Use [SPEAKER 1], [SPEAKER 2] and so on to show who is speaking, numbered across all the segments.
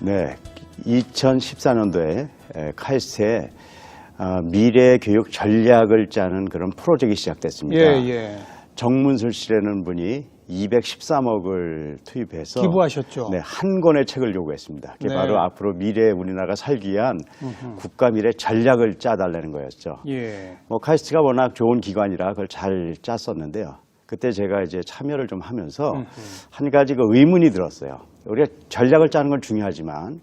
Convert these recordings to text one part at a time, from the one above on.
[SPEAKER 1] 네, 2014년도에 카이스트에 어, 미래 교육 전략을 짜는 그런 프로젝트가 시작됐습니다.
[SPEAKER 2] 예, 예.
[SPEAKER 1] 정문술 씨라는 분이 213억을 투입해서
[SPEAKER 2] 기부하셨죠.
[SPEAKER 1] 네, 한 권의 책을 요구했습니다. 그게
[SPEAKER 2] 네.
[SPEAKER 1] 바로 앞으로 미래 우리나라가 살기 위한 국가 미래 전략을 짜달라는 거였죠.
[SPEAKER 2] 예.
[SPEAKER 1] 뭐 카이스트가 워낙 좋은 기관이라 그걸 잘 짰었는데요. 그때 제가 이제 참여를 좀 하면서 한 가지 그 의문이 들었어요. 우리가 전략을 짜는 건 중요하지만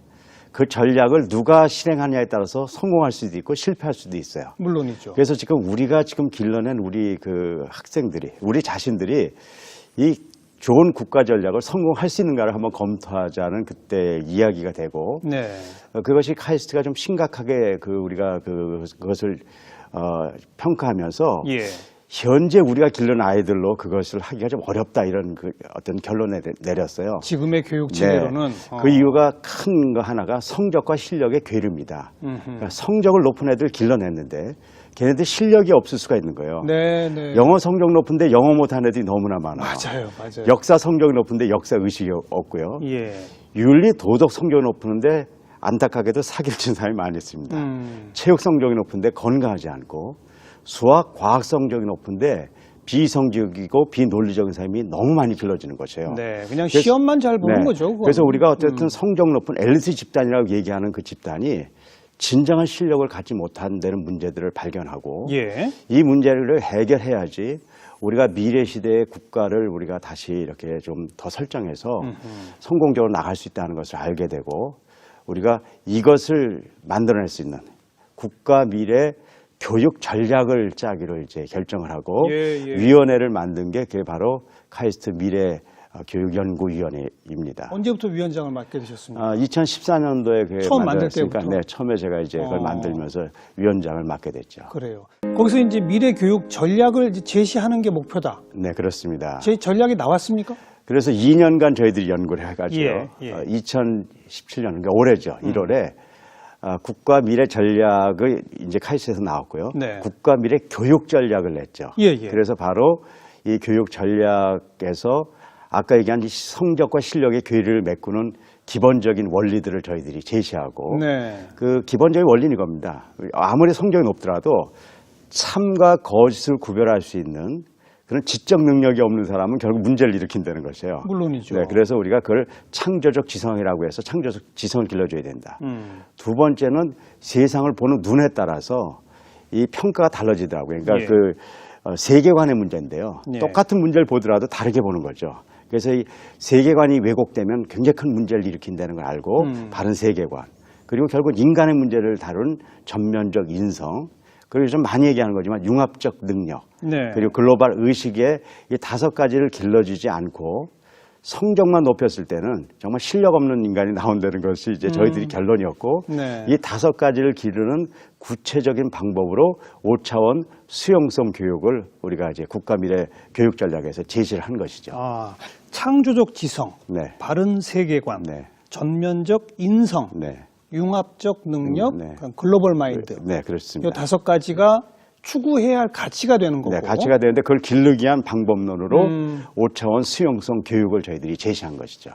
[SPEAKER 1] 그 전략을 누가 실행하냐에 따라서 성공할 수도 있고 실패할 수도 있어요.
[SPEAKER 2] 물론이죠.
[SPEAKER 1] 그래서 지금 우리가 지금 길러낸 우리 그 학생들이 우리 자신들이 이 좋은 국가 전략을 성공할 수 있는가를 한번 검토하자는 그때 이야기가 되고
[SPEAKER 2] 네.
[SPEAKER 1] 어, 그것이 카이스트가 좀 심각하게 그 우리가 그 그것을 어, 평가하면서
[SPEAKER 2] 예.
[SPEAKER 1] 현재 우리가 기른 아이들로 그것을 하기가 좀 어렵다 이런 그 어떤 결론에 내- 내렸어요.
[SPEAKER 2] 지금의 교육 체계로는 어.
[SPEAKER 1] 그 이유가 큰 거 하나가 성적과 실력의 괴류입니다. 그러니까 성적을 높은 애들 길러냈는데 걔네들 실력이 없을 수가 있는 거예요.
[SPEAKER 2] 네, 네.
[SPEAKER 1] 영어 성적 높은데 영어 못하는 애들이 너무나 많아요.
[SPEAKER 2] 맞아요, 맞아요.
[SPEAKER 1] 역사 성적이 높은데 역사 의식이 없고요.
[SPEAKER 2] 예.
[SPEAKER 1] 윤리 도덕 성적이 높은데 안타깝게도 사기를 친 사람이 많이 있습니다.
[SPEAKER 2] 음.
[SPEAKER 1] 체육 성적이 높은데 건강하지 않고 수학 과학 성적이 높은데 비성적이고 비논리적인 사람이 너무 많이 길러지는 것이에요.
[SPEAKER 2] 네, 그냥
[SPEAKER 1] 그래서-
[SPEAKER 2] 시험만 잘 보는
[SPEAKER 1] 네.
[SPEAKER 2] 거죠. 그건.
[SPEAKER 1] 그래서 우리가 어쨌든 성적 높은 엘리트 집단이라고 얘기하는 그 집단이 진정한 실력을 갖지 못한 데는 문제들을 발견하고
[SPEAKER 2] 예.
[SPEAKER 1] 이 문제를 해결해야지 우리가 미래 시대의 국가를 우리가 다시 이렇게 좀 더 설정해서 성공적으로 나갈 수 있다는 것을 알게 되고 우리가 이것을 만들어낼 수 있는 국가 미래 교육 전략을 짜기로 이제 결정을 하고
[SPEAKER 2] 예, 예.
[SPEAKER 1] 위원회를 만든 게 그게 바로 카이스트 미래 어, 교육연구위원회입니다.
[SPEAKER 2] 언제부터 위원장을 맡게 되셨습니까?
[SPEAKER 1] 아, 2014년도에 그
[SPEAKER 2] 처음 만들 때부터?
[SPEAKER 1] 네, 처음에 제가 이제 그걸
[SPEAKER 2] 어.
[SPEAKER 1] 만들면서 위원장을 맡게 됐죠.
[SPEAKER 2] 그래요. 거기서 이제 미래 교육 전략을 이제 제시하는 게 목표다.
[SPEAKER 1] 네, 그렇습니다.
[SPEAKER 2] 제 전략이 나왔습니까?
[SPEAKER 1] 그래서 2년간 저희들이 연구를 해가지고
[SPEAKER 2] 예, 예.
[SPEAKER 1] 어, 2017년 그러니까 올해죠 1월에 아, 국가 미래 전략을 이제 카이스트에서 나왔고요.
[SPEAKER 2] 네.
[SPEAKER 1] 국가 미래 교육 전략을 냈죠.
[SPEAKER 2] 예, 예.
[SPEAKER 1] 그래서 바로 이 교육 전략에서 아까 얘기한 이 성적과 실력의 괴리를 메꾸는 기본적인 원리들을 저희들이 제시하고
[SPEAKER 2] 네.
[SPEAKER 1] 그 기본적인 원리는 이겁니다. 아무리 성적이 높더라도 참과 거짓을 구별할 수 있는 그런 지적 능력이 없는 사람은 결국 문제를 일으킨다는 것이에요.
[SPEAKER 2] 물론이죠.
[SPEAKER 1] 네, 그래서 우리가 그걸 창조적 지성이라고 해서 창조적 지성을 길러줘야 된다.
[SPEAKER 2] 음.
[SPEAKER 1] 두 번째는 세상을 보는 눈에 따라서 이 평가가 달라지더라고요. 그러니까
[SPEAKER 2] 예.
[SPEAKER 1] 그 어, 세계관의 문제인데요.
[SPEAKER 2] 예.
[SPEAKER 1] 똑같은 문제를 보더라도 다르게 보는 거죠. 그래서 이 세계관이 왜곡되면 굉장히 큰 문제를 일으킨다는 걸 알고
[SPEAKER 2] 음.
[SPEAKER 1] 바른 세계관 그리고 결국 인간의 문제를 다룬 전면적 인성 그리고 좀 많이 얘기하는 거지만 융합적 능력
[SPEAKER 2] 네.
[SPEAKER 1] 그리고 글로벌 의식의 이 다섯 가지를 길러주지 않고 성적만 높였을 때는 정말 실력 없는 인간이 나온다는 것이 이제 저희들이 결론이었고
[SPEAKER 2] 음. 네.
[SPEAKER 1] 이 다섯 가지를 기르는 구체적인 방법으로 5차원 수용성 교육을 우리가 이제 국가 미래 교육 전략에서 제시를 한 것이죠.
[SPEAKER 2] 아, 창조적 지성,
[SPEAKER 1] 네.
[SPEAKER 2] 바른 세계관,
[SPEAKER 1] 네.
[SPEAKER 2] 전면적 인성,
[SPEAKER 1] 네.
[SPEAKER 2] 융합적 능력,
[SPEAKER 1] 음, 네.
[SPEAKER 2] 그러니까 글로벌 마인드.
[SPEAKER 1] 네,
[SPEAKER 2] 이
[SPEAKER 1] 그렇습니다.
[SPEAKER 2] 다섯 가지가 추구해야 할 가치가 되는 거고.
[SPEAKER 1] 네, 가치가 되는데 그걸 기르기 위한 방법론으로
[SPEAKER 2] 음.
[SPEAKER 1] 5차원 수용성 교육을 저희들이 제시한 것이죠.